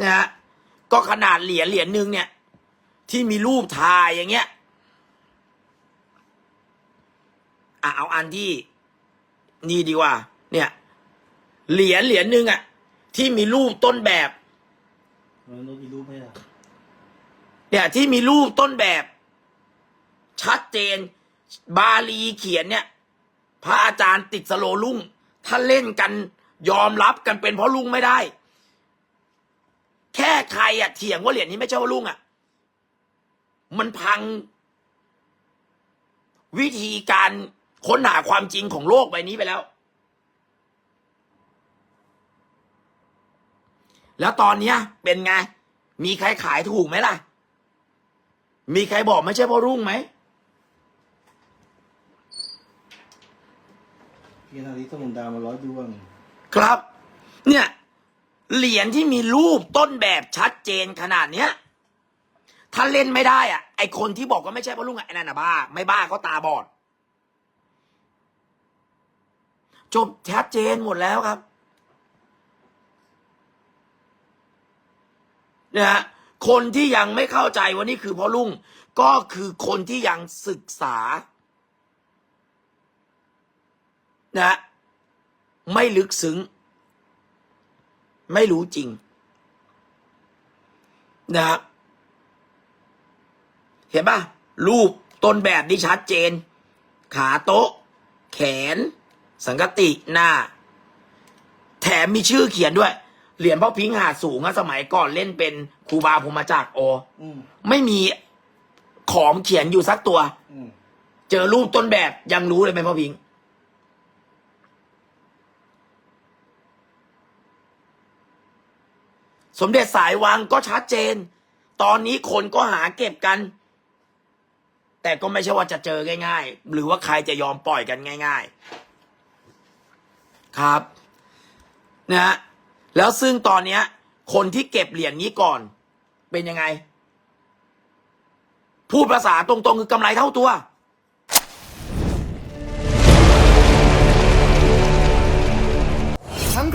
นะฮะก็ขนาดเหรียญเหรียญหนึ่งเนี่ย ที่มีรูปถ่ายอย่างเงี้ยอะเอาอันที่นี่ดีกว่า เนี่ย เหรียญเหรียญหนึ่งอะ ที่มีรูปต้นแบบมันต้องมีรูปไหมล่ะเนี่ยที่มีรูปต้นแบบ ชัดเจน บาลีเขียนเนี่ย พระอาจารย์ติดสโลลุ่ง ถ้าเล่นกันยอมรับกันเป็นเพราะลุงไม่ได้ แค่ใครอะเถียงว่าเหรียญนี้ไม่ใช่ว่าลุงอะมันพัง วิธีการค้นหาความจริงของโลกใบนี้ไปแล้ว แล้วตอนเนี้ย เป็นไง มีใครขายถูกไหมล่ะ มีใครบอกไม่ใช่พ่อรุ่งไหมพี่นาริสมุนดาวมาร้อยดวง ครับ เนี่ย เหรียญที่มีรูปต้นแบบชัดเจนขนาดเนี้ย ถ้าเล่นไม่ได้อะ ไอคนที่บอกว่าไม่ใช่พ่อลุงอะไอ้นั่นน่ะบ้า ไม่บ้าเขาตาบอด จบชัดเจนหมดแล้วครับนะฮะคนที่ยังไม่เข้าใจว่านี่คือพ่อลุงก็คือคนที่ยังศึกษา นะ ไม่ลึกซึ้ง ไม่รู้จริงนะครับเห็นป่ะรูปต้นแบบนี่ชัดเจน ขาโต๊ะ แขน สังกติหน้า แถมมีชื่อเขียนด้วย เหรียญพ่อพิงค์หาดสูงอะสมัยก่อนเล่นเป็นครูบาภูมิจักรโออืมไม่มีของเขียนอยู่สักตัว อืม เจอรูปต้นแบบยังรู้เลยเป็นพ่อพิงค์ สมเด็จสายวังก็ชัดเจน ตอนนี้คนก็หาเก็บกัน แต่ก็ไม่ใช่ว่าจะเจอง่ายๆ หรือว่าใครจะยอมปล่อยกันง่าย ๆ ครับนะฮะแล้วซึ่งตอนเนี้ย คนที่เก็บเหรียญนี้ก่อน เป็นยังไง พูดภาษาตรงๆคือกำไรเท่าตัว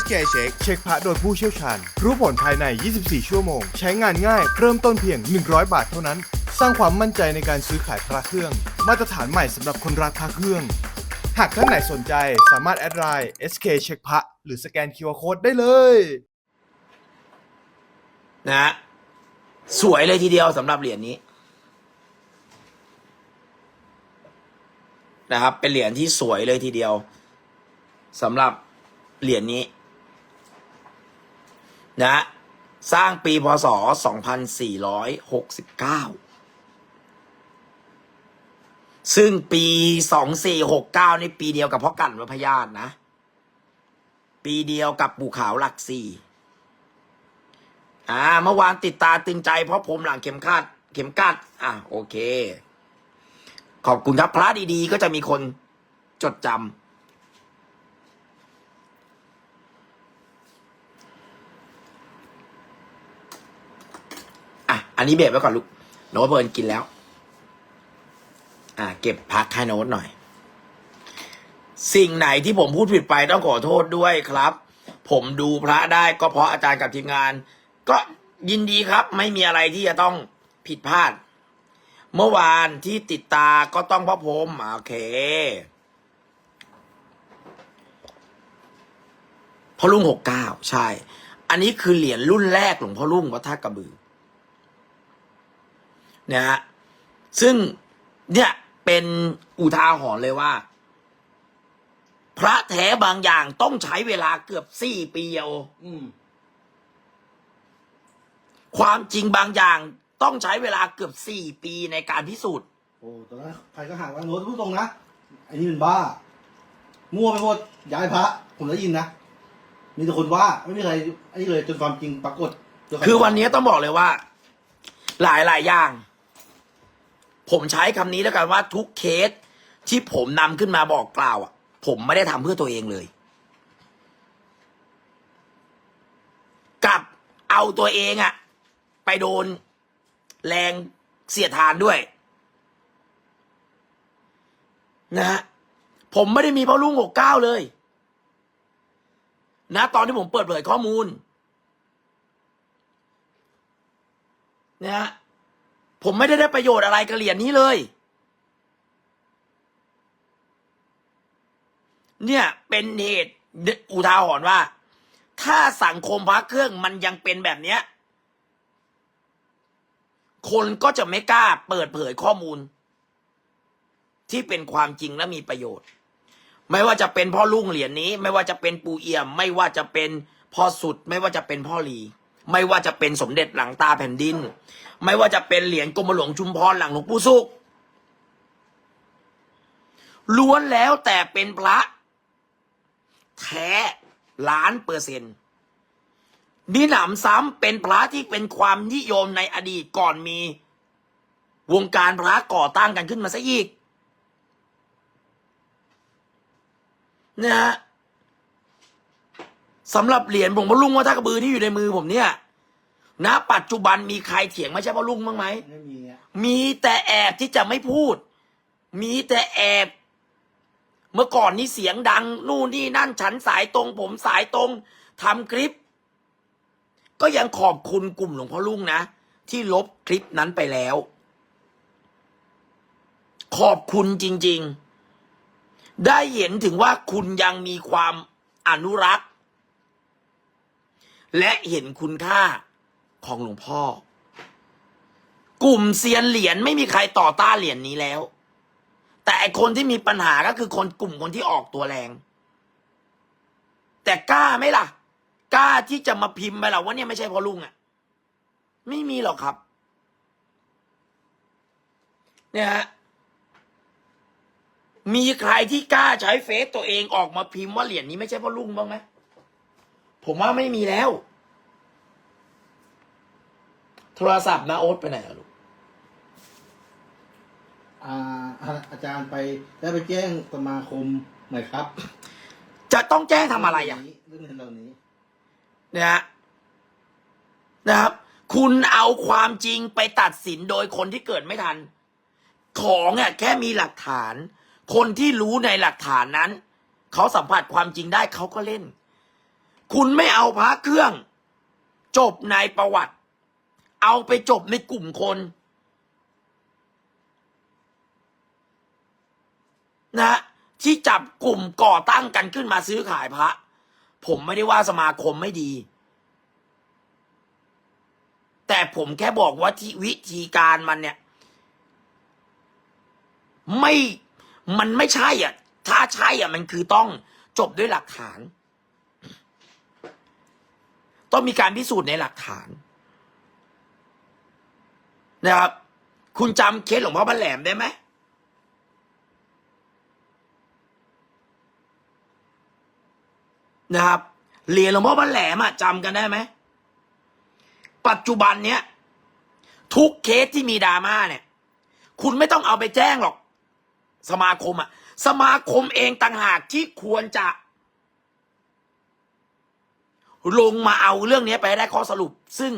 SK Check เช็คพระโดยผู้เชี่ยวชาญ รู้ผลภายใน 24 ชั่วโมง ใช้งานง่าย เริ่มต้นเพียง 100 บาทเท่านั้น สร้างความมั่นใจในการซื้อขายพระเครื่อง มาตรฐานใหม่สำหรับคนรักพระเครื่อง หากท่านไหนสนใจสามารถแอดไลน์ SK เช็คพระหรือสแกน QR Code ได้เลย นะฮะสวยเลยทีเดียวสำหรับเหรียญนี้ นะครับ เป็นเหรียญที่สวยเลยทีเดียวสำหรับเหรียญนี้ นะสร้างปีพศ 2469 ซึ่งปี 2469นี่ปีเดียวกับพ่อกันวัพญาตนะ ปีเดียวกับปู่ขาวหลักสี่อ่าเมื่อวานติดตาตึงใจเพราะผมหลังเข็มขัด เข็มกัด อะโอเค ขอบคุณครับพระดีๆ ก็จะมีคนจดจำ อันนี้เบรกไว้ก่อนลูกโน้ตเบิร์นกินแล้ว อะเก็บพักให้โน้ตหน่อย สิ่งไหนที่ผมพูดผิดไปต้องขอโทษด้วยครับ ผมดูพระได้ก็เพราะอาจารย์กับทีมงาน ก็ยินดีครับ ไม่มีอะไรที่จะต้องผิดพลาด เมื่อวานที่ติดตาก็ต้องเพราะผมโอเคพ่อลุงหกเก้าใช่ อันนี้คือเหรียญรุ่นแรกหลวงพ่อลุงวัดท่ากระบือ นะฮะซึ่งเนี่ยเป็นอุทาหรณ์เลยว่า พระแท้บางอย่างต้องใช้เวลาเกือบสี่ปีโออืมความจริงบางอย่างต้องใช้เวลาเกือบสี่ปีในการพิสูจน์โอ้ตอนนั้นใครก็หาว่าโน้ตพูดตรงนะไอ้นี่มันบ้ามั่วไปหมดย้ายพระ ผมได้ยินนะมีแต่คนว่าไม่มีใครไอ้นี่เลยจนความจริงปรากฏจใรคือวันนี้ต้องบอกเลยว่า หลายหลายอย่าง ผมใช้คำนี้แล้วกันว่าทุกเคสที่ผมนำขึ้นมาบอกกล่าวอะ ผมไม่ได้ทำเพื่อตัวเองเลย กับเอาตัวเองอะ ไปโดนแรงเสียดทานด้วย นะฮะผมไม่ได้มีเพ่อลุงหกเก้าเลย นะ ตอนที่ผมเปิดเผยข้อมูลนะฮะ ผมไม่ได้ได้ประโยชน์อะไรกับเหรียญนี้เลย เนี่ยเป็นเหตุอุทาหรณ์ว่า ถ้าสังคมพระเครื่องมันยังเป็นแบบเนี้ย คนก็จะไม่กล้าเปิดเผยข้อมูล ที่เป็นความจริงและมีประโยชน์ ไม่ว่าจะเป็นพ่อลุงเหรียญนี้ ไม่ว่าจะเป็นปูเอี่ยม ไม่ว่าจะเป็นพ่อสุด ไม่ว่าจะเป็นพ่อหลี ไม่ว่าจะเป็นสมเด็จหลังตาแผ่นดิน ไม่ว่าจะเป็นเหรียญกรมหลวงชุมพรหลังหลวงปู่สุขล้วนแล้วแต่เป็นพระ แท้ล้านเปอร์เซ็นต์มีหนำซ้ำเป็นพระที่เป็นความนิยมในอดีตก่อนมี วงการพระก่อตั้งกันขึ้นมาซะอีกนะฮะ สำหรับเหรียญหลวงพ่อลุงวัดท่ากระบือที่อยู่ในมือผมเนี่ยณปัจจุบันมีใครเถียงไม่ใช่พ่อลุงบ้างไหมไม่มีอะมีแต่แอบที่จะไม่พูด มีแต่แอบ เมื่อก่อนนี้เสียงดัง นู่นนี่นั่นฉันสายตรง ผมสายตรงทำคลิป ก็ยังขอบคุณกลุ่มหลวงพ่อลุงนะ ที่ลบคลิปนั้นไปแล้ว ขอบคุณจริง ๆ ได้เห็นถึงว่าคุณยังมีความอนุรักษ์ และเห็นคุณค่าของหลวงพ่อ กลุ่มเซียนเหรียญไม่มีใครต่อต้านเหรียญนี้แล้ว แต่ไอคนที่มีปัญหาก็คือคนกลุ่มคนที่ออกตัวแรง แต่กล้าไหมล่ะ กล้าที่จะมาพิมพ์ไปหรอว่าเนี่ยไม่ใช่พ่อลุงอะ่ะ ไม่มีหรอกครับ เนี่ยฮะมีใครที่กล้าใช้เฟซตัวเองออกมาพิมพ์ว่าเหรียญนี้ไม่ใช่พ่อลุงบ้างไหม ผมว่าไม่มีแล้ว โทรศัพท์นะโอ๊ตไปไหนอะลูกอ่าอ่าอาจารย์ไปได้ไปแจ้งสมาคมหน่อยครับจะต้องแจ้งทำอะไรอะ เรื่องเงินเหล่านี้ นะฮะนะครับ คุณเอาความจริงไปตัดสินโดยคนที่เกิดไม่ทัน ของอะแค่มีหลักฐาน คนที่รู้ในหลักฐานนั้น เขาสัมผัสความจริงได้เขาก็เล่น คุณไม่เอาพระเครื่อง จบในประวัติ เอาไปจบในกลุ่มคนนะฮะที่จับกลุ่มก่อตั้งกันขึ้นมาซื้อขายพระ ผมไม่ได้ว่าสมาคมไม่ดี แต่ผมแค่บอกว่าที่วิธีการมันเนี่ย ไม่มันไม่ใช่อะ ถ้าใช่อะ มันคือต้องจบด้วยหลักฐาน ต้องมีการพิสูจน์ในหลักฐานนะครับ คุณจำเคสหลวงพ่อบันแหลมได้ไหมนะครับเหรียญหลวงพ่อบันแหลมอะจำกันได้ไหม ปัจจุบันเนี้ยทุกเคสที่มีดราม่าเนี่ย คุณไม่ต้องเอาไปแจ้งหรอก สมาคมอะสมาคมเองต่างหากที่ควรจะ ลงมาเอาเรื่องนี้ไปให้ได้ข้อสรุป ซึ่ง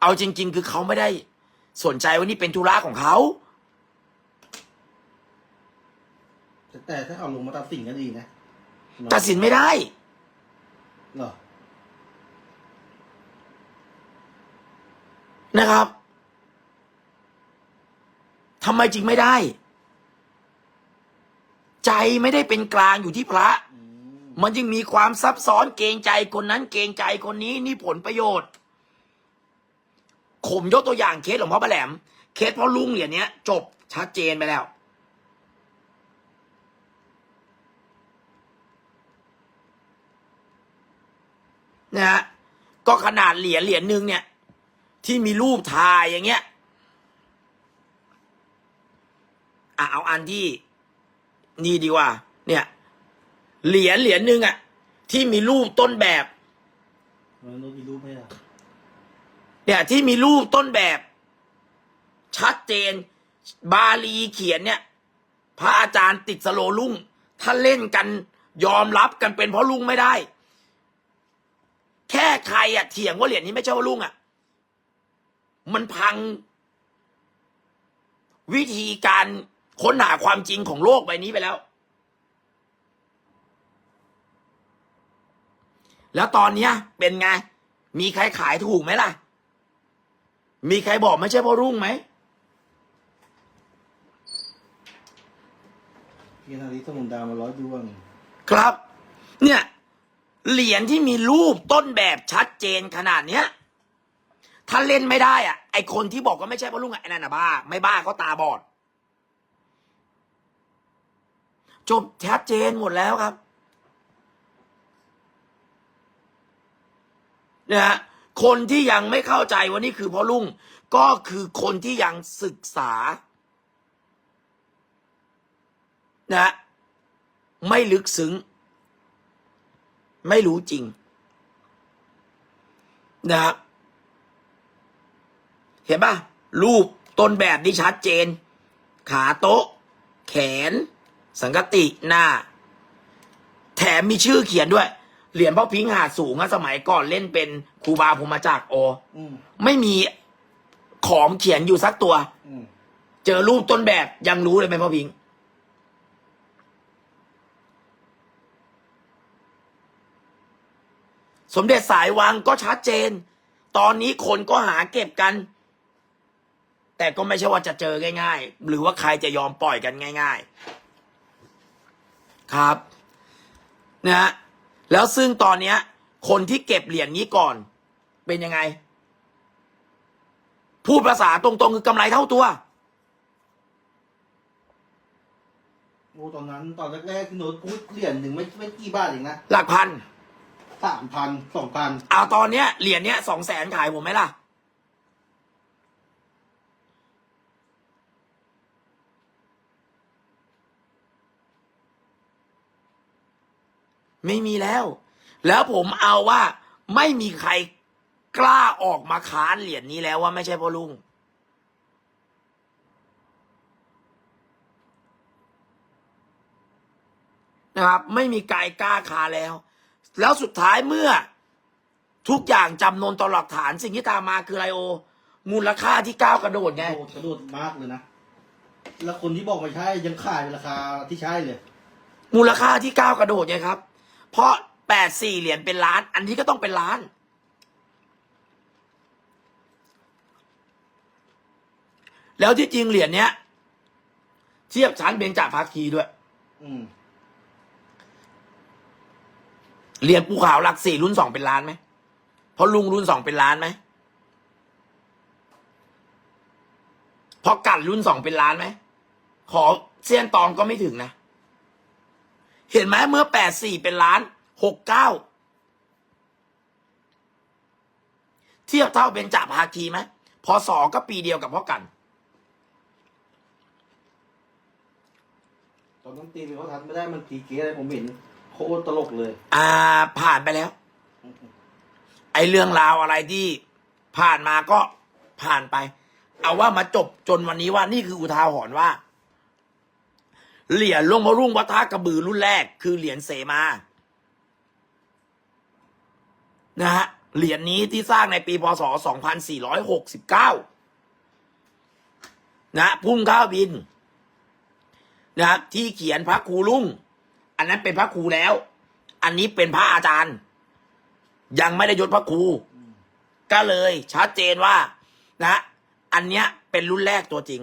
เอาจริง ๆ คือเขาไม่ได้สนใจว่านี่เป็นธุระของเขาแต่แต่ถ้าเอาลงมาตัดสินก็ดีนะตัดสินไม่ได้เหรอนะครับทำไมจริงไม่ได้ ใจไม่ได้เป็นกลางอยู่ที่พระอื มันยังมีความซับซ้อนเกรงใจคนนั้นเกรงใจคนนี้นี่ผลประโยชน์ผมยกตัวอย่างเคสหลวงพ่อประแหลม เคสพ่อลุงเหรียญเนี้ย จบชัดเจนไปแล้ว นะฮะก็ขนาดเหรียญเหรียญหนึ่งเนี่ย ที่มีรูปถ่ายอย่างเงี้ยอะเอาอันที่ นี่ดีกว่า เนี่ย เหรียญเหรียญหนึ่งอะที่มีรูปต้นแบบมันต้องมีรูปไหมล่ะเนี่ยที่มีรูปต้นแบบ ชัดเจน บาลีเขียนเนี่ย พระอาจารย์ติดสโลลุ่ง ถ้าเล่นกันยอมรับกันเป็นเพราะลุงไม่ได้ แค่ใครอะเถียงว่าเหรียญนี้ไม่ใช่เพราะลุงอะมันพัง วิธีการค้นหาความจริงของโลกใบนี้ไปแล้ว แล้วตอนเนี้ย เป็นไง มีใครขายถูกไหมล่ะ มีใครบอกไม่ใช่เพราะรุ่งไหมเพียงทางนี้สมุนดาวมาร้อยดวง ครับ เนี่ย เหรียญที่มีรูปต้นแบบชัดเจนขนาดเนี้ย ถ้าเล่นไม่ได้อะ ไอคนที่บอกว่าไม่ใช่เพราะลุงอะไอ้นั่นน่ะบ้า ไม่บ้าเขาตาบอด จบชัดเจนหมดแล้วครับ นะฮะคนที่ยังไม่เข้าใจว่านี่คือพราะลุงก็คือคนที่ยังศึกษานะฮะไม่ลึกซึ้ง ไม่รู้จริงนะครับเห็นป่ะรูปต้นแบบนี่ชัดเจน ขาโต๊ะ แขน สังกติหน้า แถมมีชื่อเขียนด้วย เหรียญพ่อพิงค์หาดสูงอะสมัยก่อนเล่นเป็นครูบาภูมิจักรโอ อืมไม่มีของเขียนอยู่สักตัว อืมเจอรูปต้นแบบยังรู้เลยเป็นพ่อพิงค์สมเด็จสายวังก็ชัดเจน ตอนนี้คนก็หาเก็บกัน แต่ก็ไม่ใช่ว่าจะเจอง่าย ๆ หรือว่าใครจะยอมปล่อยกันง่าย ๆ ครับ นะฮะ แล้วซึ่งตอนเนี้ย คนที่เก็บเหรียญนี้ก่อน เป็นยังไง พูดภาษาตรงๆ คือกำไรเท่าตัว โอ้ตอนนั้นตอนแรกๆที่โน้ตพูดเหรียญหนึ่งไม่ไม่กี่บาทเองนะหลักพันสามพันสองพันเอาตอนเนี้ยเหรียญเนี้ยสองแสนขายผมไหมล่ะ ไม่มีแล้ว แล้วผมเอาว่าไม่มีใครกล้าออกมาค้านเหรียญนี้แล้วว่าไม่ใช่พ่อลุง นะครับ ไม่มีใครกล้าค้านแล้ว แล้วสุดท้ายเมื่อทุกอย่างจำนนต่อหลักฐานสิ่งที่ตามมาคืออะไรโอ มูลค่าที่ก้าวกระโดดไง โอ้กระโดดมากเลยนะ แล้วคนที่บอกไม่ใช่ยังขายในราคาที่ใช่เลย มูลค่าที่ก้าวกระโดดไงครับ เพราะแปดสี่เหรียญเป็นล้าน อันนี้ก็ต้องเป็นล้าน แล้วที่จริงเหรียญเนี้ย เทียบชั้นเบญจภาคีด้วยอืมเหรียญภูเขาหลักสี่รุ่นสองเป็นล้านไหมเพราะลุงรุ่นสองเป็นล้านไหมเพราะกันรุ่นสองเป็นล้านไหมขอเซียนตองก็ไม่ถึงนะ เห็นไหมเมื่อแปดสี่เป็นล้านหกเก้าเทียบเท่าเป็นจ่าภาคีไหมพอสอก็ปีเดียวกับพ่อกัน ตอนนั้นตีเป็นเขาทันไม่ได้มันผีเก๋อะไรผมเห็นโคตรตลกเลย อ่า ผ่านไปแล้ว ไอเรื่องราวอะไรที่ผ่านมาก็ผ่านไป เอาว่ามาจบจนวันนี้ว่านี่คืออุทาหรณ์ว่า เหรียญลงพ่อรุ่งวัดท่ากระบือรุ่นแรก คือเหรียญเสมานะฮะเหรียญนี้ที่สร้างในปีพศ 2469 นะพุ่งข้าวบิน นะครับที่เขียนพระครูรุ่ง อันนั้นเป็นพระครูแล้ว อันนี้เป็นพระอาจารย์ ยังไม่ได้ยศพระครู ก็เลยชัดเจนว่า นะ อันเนี้ยเป็นรุ่นแรกตัวจริง